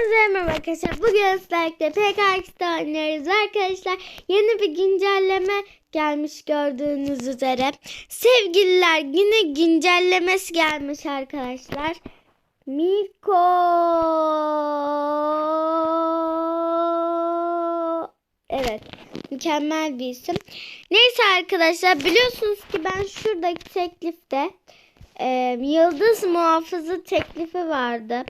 Merhaba arkadaşlar. Bugün sizlerle PKX'de oynuyoruz arkadaşlar. Yeni bir güncelleme gelmiş gördüğünüz üzere. Sevgililer günü güncellemesi gelmiş arkadaşlar. Miko. Evet. Mükemmel bir isim. Neyse arkadaşlar biliyorsunuz ki ben şuradaki teklifte e, yıldız muhafızı teklifi vardı.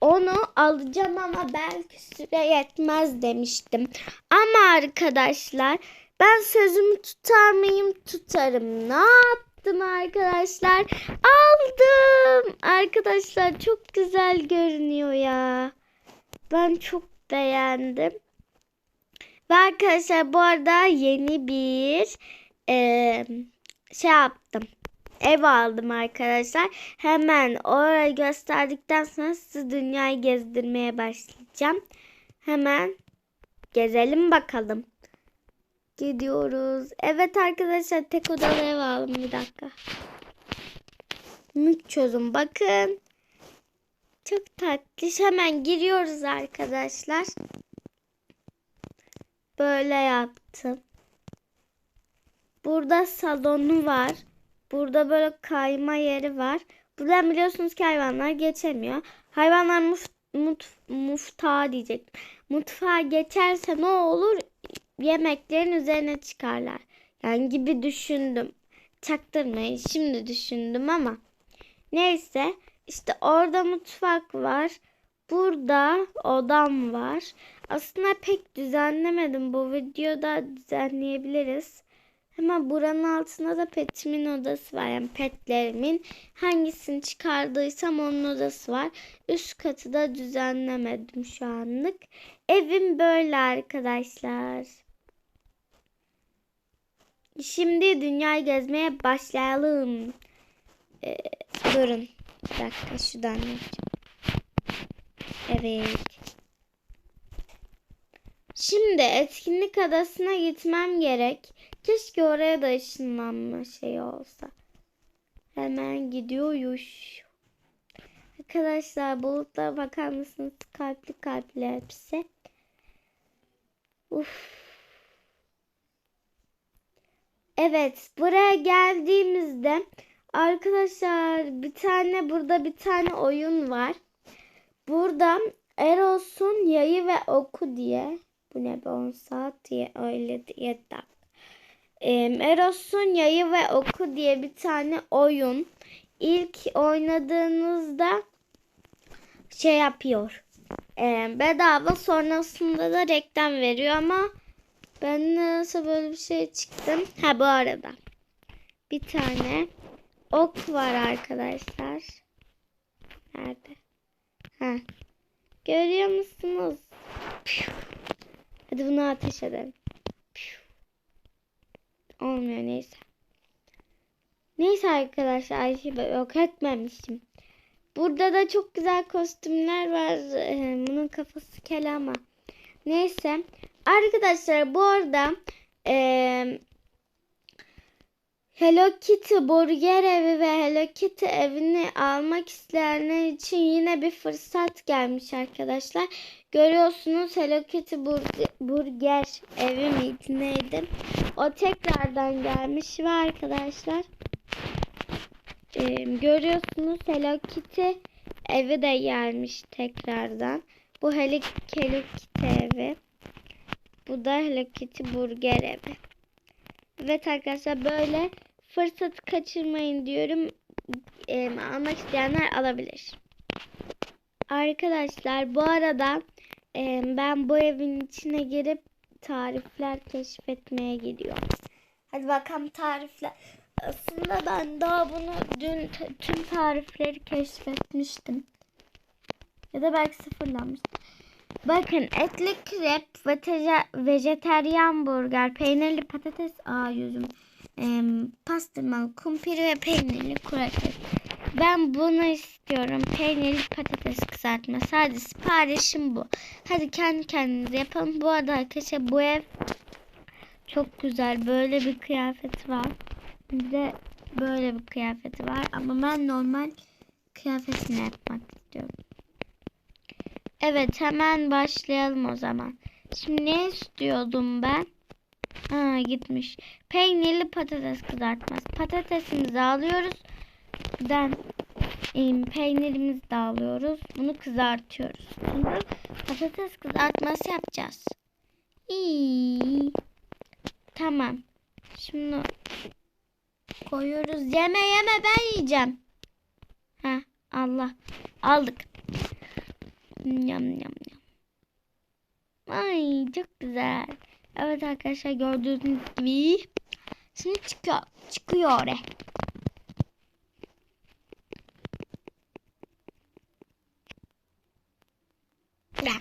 Onu alacağım ama belki süre yetmez demiştim. Ama arkadaşlar ben sözümü tutar mıyım? Tutarım. Ne yaptım arkadaşlar? Aldım. Arkadaşlar çok güzel görünüyor ya. Ben çok beğendim. Ve arkadaşlar bu arada yeni bir e, şey yaptım ev aldım arkadaşlar. Hemen orayı gösterdikten sonra sizi dünyayı gezdirmeye başlayacağım. Hemen gezelim bakalım. Gidiyoruz. Evet arkadaşlar tek odalı ev aldım bir dakika. Mük çözüm bakın. Çok tatlış. Hemen giriyoruz arkadaşlar. Böyle yaptım. Burada salonu var. Burada böyle kayma yeri var. Buradan biliyorsunuz ki hayvanlar geçemiyor. Hayvanlar muf, mut, muftağa diyecek. Mutfağa geçerse ne olur? Yemeklerin üzerine çıkarlar. Yani gibi düşündüm. Çaktırmayın şimdi düşündüm ama. Neyse işte orada mutfak var. Burada odam var. Aslında pek düzenlemedim. Bu videoda düzenleyebiliriz. Hemen buranın altında da petimin odası var. Yani petlerimin hangisini çıkardıysam onun odası var. Üst katı da düzenlemedim şu anlık. Evim böyle arkadaşlar. Şimdi dünyayı gezmeye başlayalım. Ee, durun. Bir dakika şuradan. Evet. Şimdi etkinlik adasına gitmem gerek. Keşke oraya da ışınlanma şey olsa. Hemen gidiyoruz. Arkadaşlar bulutlara bakar mısınız? Kalpli kalpli hepsi. Uf. Evet buraya geldiğimizde arkadaşlar bir tane burada bir tane oyun var. Burada Eros'un yayı ve oku diye bu ne be 10 saat diye öyle diye dakika. Eros'un yayı ve oku diye bir tane oyun. İlk oynadığınızda şey yapıyor. E, bedava sonrasında da reklam veriyor ama ben nasıl böyle bir şey çıktım. Ha bu arada bir tane ok var arkadaşlar. Nerede? Ha. Görüyor musunuz? Hadi bunu ateş edelim. Olmuyor neyse. Neyse arkadaşlar yok etmemişim. Burada da çok güzel kostümler var. Bunun kafası kel ama. Neyse. Arkadaşlar bu arada e, Hello Kitty burger evi ve Hello Kitty evini almak isteyenler için yine bir fırsat gelmiş arkadaşlar. Görüyorsunuz Hello Kitty burger evi miydi neydi? O tekrardan gelmiş ve arkadaşlar e, görüyorsunuz Hello Kitty evi de gelmiş tekrardan. Bu Hello, Kitty evi. Bu da Hello Kitty burger evi. Evet arkadaşlar böyle fırsatı kaçırmayın diyorum. E, almak isteyenler alabilir. Arkadaşlar bu arada e, ben bu evin içine girip tarifler keşfetmeye gidiyorum. Hadi bakalım tarifler. Aslında ben daha bunu dün tüm tarifleri keşfetmiştim. Ya da belki sıfırlanmıştım. Bakın etli krep, vejeteryan burger, peynirli patates, aa yüzüm, e, pastırmalı kumpir ve peynirli kurabiye. Ben bunu istiyorum. Peynirli patates kızartma. Sadece siparişim bu. Hadi kendi kendinize yapalım. Bu arada arkadaşlar bu ev çok güzel. Böyle bir kıyafeti var. Bir de böyle bir kıyafeti var. Ama ben normal kıyafetini yapmak istiyorum. Evet hemen başlayalım o zaman. Şimdi ne istiyordum ben? Ha gitmiş. Peynirli patates kızartması. Patatesimizi alıyoruz. Em, peynirimizi de alıyoruz. Bunu kızartıyoruz. Sonra patates kızartması yapacağız. İyi. Tamam. Şimdi koyuyoruz. Yeme yeme ben yiyeceğim. Ha Allah. Aldık. Yam yam yam. Ay çok güzel. Evet arkadaşlar gördüğünüz gibi. Şimdi çıkıyor. Çıkıyor oraya. Ya.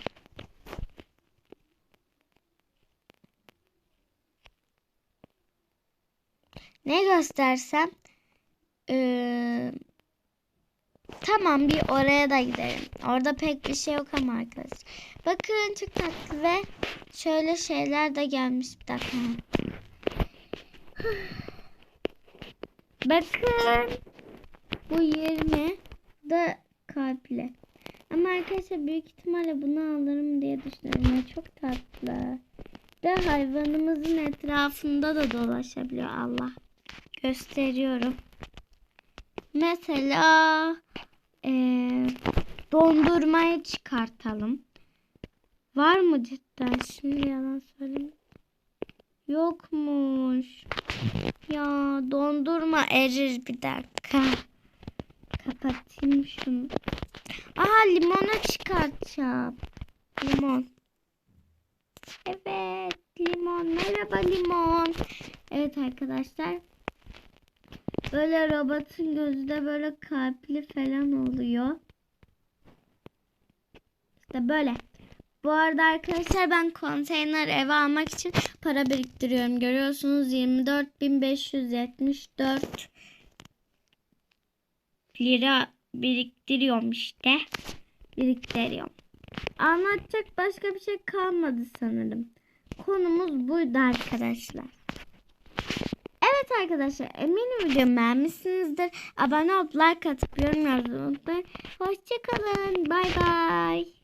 Ne göstersem Ee, tamam bir oraya da gidelim. Orada pek bir şey yok ama arkadaşlar. Bakın çok tatlı ve şöyle şeyler de gelmiş bir dakika. Bakın bu 20 da kalpli. Ama arkadaşlar büyük ihtimalle bunu alırım diye düşünüyorum. Çok tatlı. Ve hayvanımızın etrafında da dolaşabiliyor Allah. Gösteriyorum. Mesela eee dondurmayı çıkartalım. Var mı cidden? Şimdi yalan söyleyeyim. Yokmuş. Ya dondurma erir bir dakika. Kapatayım şunu. Aha limonu çıkartacağım. Limon. Evet limon. Merhaba limon. Evet arkadaşlar. Böyle robotun gözü de böyle kalpli falan oluyor. İşte böyle. Bu arada arkadaşlar ben konteyner eve almak için para biriktiriyorum. Görüyorsunuz 24.574 lira biriktiriyorum işte. Biriktiriyorum. Anlatacak başka bir şey kalmadı sanırım. Konumuz buydu arkadaşlar. Evet arkadaşlar eminim videomu beğenmişsinizdir. Abone olup like atıp yorum yazmayı unutmayın. Hoşçakalın. Bay bay.